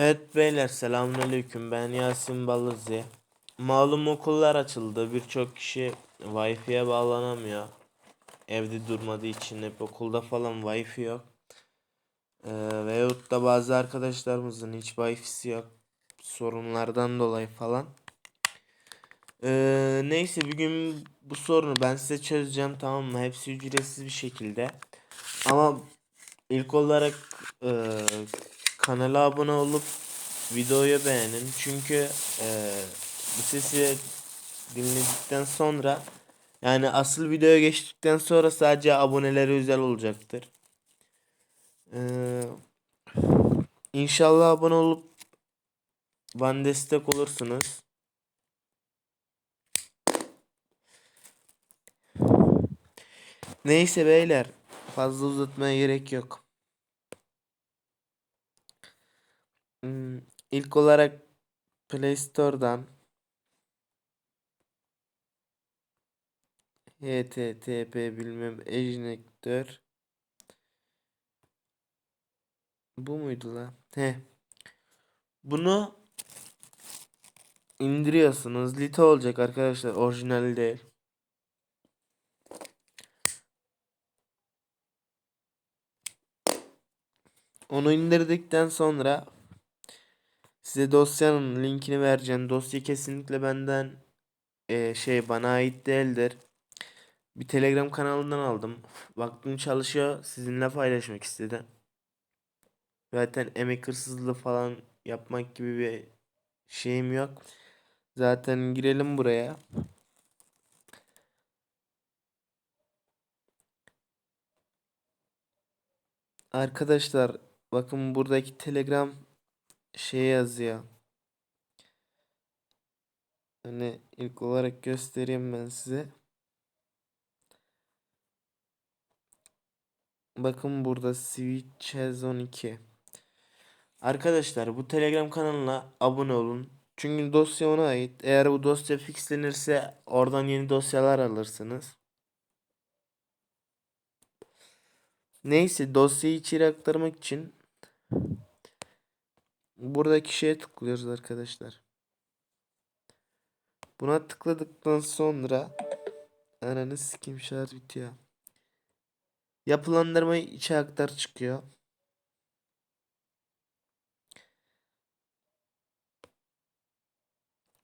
Evet beyler selamünaleyküm ben Yasin Balızi. Malum okullar açıldı birçok kişi Wi-Fi'ye bağlanamıyor. Evde durmadığı için hep okulda falan Wi-Fi yok. Ee, veyahut da bazı arkadaşlarımızın hiç Wi-Fi'si yok. Sorunlardan dolayı falan. Ee, neyse bugün bu sorunu ben size çözeceğim tamam mı? Hepsi ücretsiz bir şekilde. Ama ilk olarak e, kanala abone olup videoyu beğenin. Çünkü e, bu sesi dinledikten sonra yani asıl videoya geçtikten sonra sadece abonelere özel olacaktır. Ee, inşallah abone olup bana destek olursunuz. Neyse beyler fazla uzatmaya gerek yok. Hmm, ilk olarak Play Store'dan HTTP bilmem ejnektör Bu muydu la? He. Bunu indiriyorsunuz. Lite olacak arkadaşlar. Orijinal değil. Onu indirdikten sonra size dosyanın linkini vereceğim. Dosya kesinlikle benden eee, şey bana ait değildir. Bir Telegram kanalından aldım. Baktım çalışıyor. Sizinle paylaşmak istedim. Zaten emek hırsızlığı falan yapmak gibi bir şeyim yok. Zaten girelim buraya. Arkadaşlar bakın buradaki Telegram şey yazıyor. Hani ilk olarak göstereyim ben size. Bakın burada Switches 12. Arkadaşlar bu Telegram kanalına abone olun. Çünkü dosya ona ait. Eğer bu dosya fixlenirse oradan yeni dosyalar alırsınız. Neyse dosyayı içeri aktarmak için buradaki şeye tıklıyoruz arkadaşlar. Buna tıkladıktan sonra ananı sikim şarj bitiyor. Yapılandırma içe aktar çıkıyor.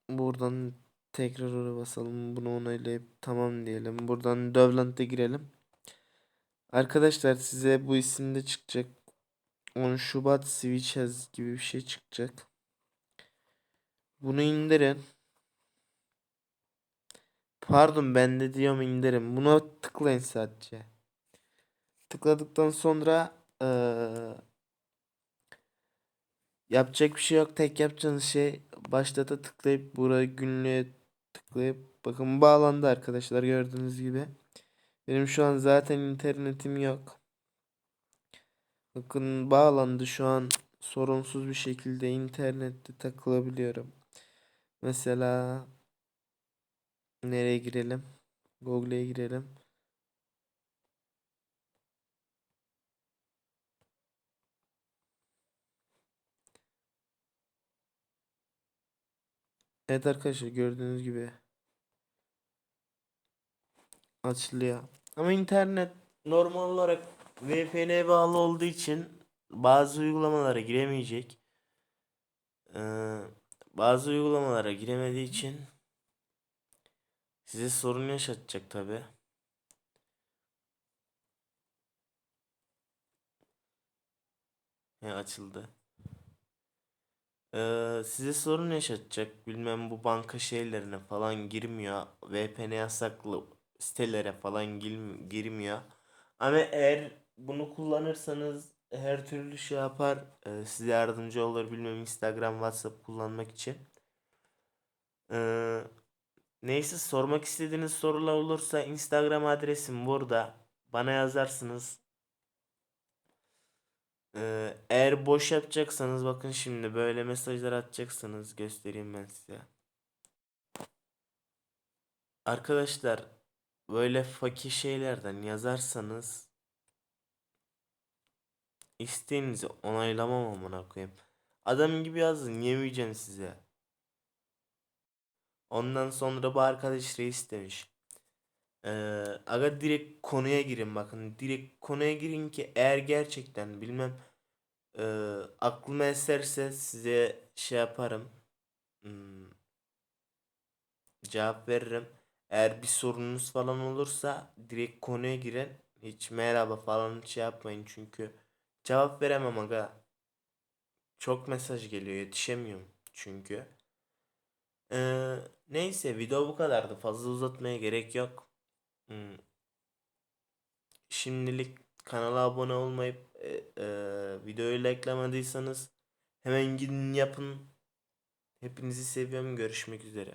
Buradan tekrar oraya basalım. Bunu onaylayıp tamam diyelim. Buradan Dövlant'a girelim. Arkadaşlar size bu isimde çıkacak. 10 Şubat Switches gibi bir şey çıkacak. Bunu indirin. Pardon ben de diyorum indirin. Buna tıklayın sadece. Tıkladıktan sonra eee, yapacak bir şey yok. Tek yapacağınız şey başlata tıklayıp buraya günlüğe tıklayıp bakın bağlandı arkadaşlar gördüğünüz gibi. Benim şu an zaten internetim yok. Bakın bağlandı şu an sorunsuz bir şekilde internette takılabiliyorum. Mesela nereye girelim? Google'e girelim. Evet arkadaşlar gördüğünüz gibi açılıyor. Ama internet normal olarak VPN'e bağlı olduğu için bazı uygulamalara giremeyecek. Ee, bazı uygulamalara giremediği için size sorun yaşatacak tabi. He açıldı. Ee, size sorun yaşatacak. Bilmem bu banka şeylerine falan girmiyor. VPN yasaklı sitelere falan gir- girmiyor. Ama eğer bunu kullanırsanız her türlü şey yapar. Ee, size yardımcı olur. Bilmem Instagram, WhatsApp kullanmak için. Ee, neyse sormak istediğiniz sorular olursa Instagram adresim burada. Bana yazarsınız. Ee, eğer boş yapacaksanız bakın şimdi böyle mesajlar atacaksınız göstereyim ben size. Arkadaşlar böyle fakir şeylerden yazarsanız isteğinizi onaylamam amına koyayım. Adam gibi yazın yemeyeceğim size. Ondan sonra bu arkadaş reis demiş. Ee, aga direkt konuya girin bakın. Direkt konuya girin ki eğer gerçekten bilmem e, aklıma eserse size şey yaparım. Hmm, cevap veririm. Eğer bir sorunuz falan olursa direkt konuya girin. Hiç merhaba falan şey yapmayın çünkü cevap veremem aga. Çok mesaj geliyor yetişemiyorum çünkü. Ee, neyse video bu kadardı. Fazla uzatmaya gerek yok. Hmm, Şimdilik kanala abone olmayıp e, e, videoyu likelamadıysanız hemen gidin yapın. Hepinizi seviyorum. Görüşmek üzere.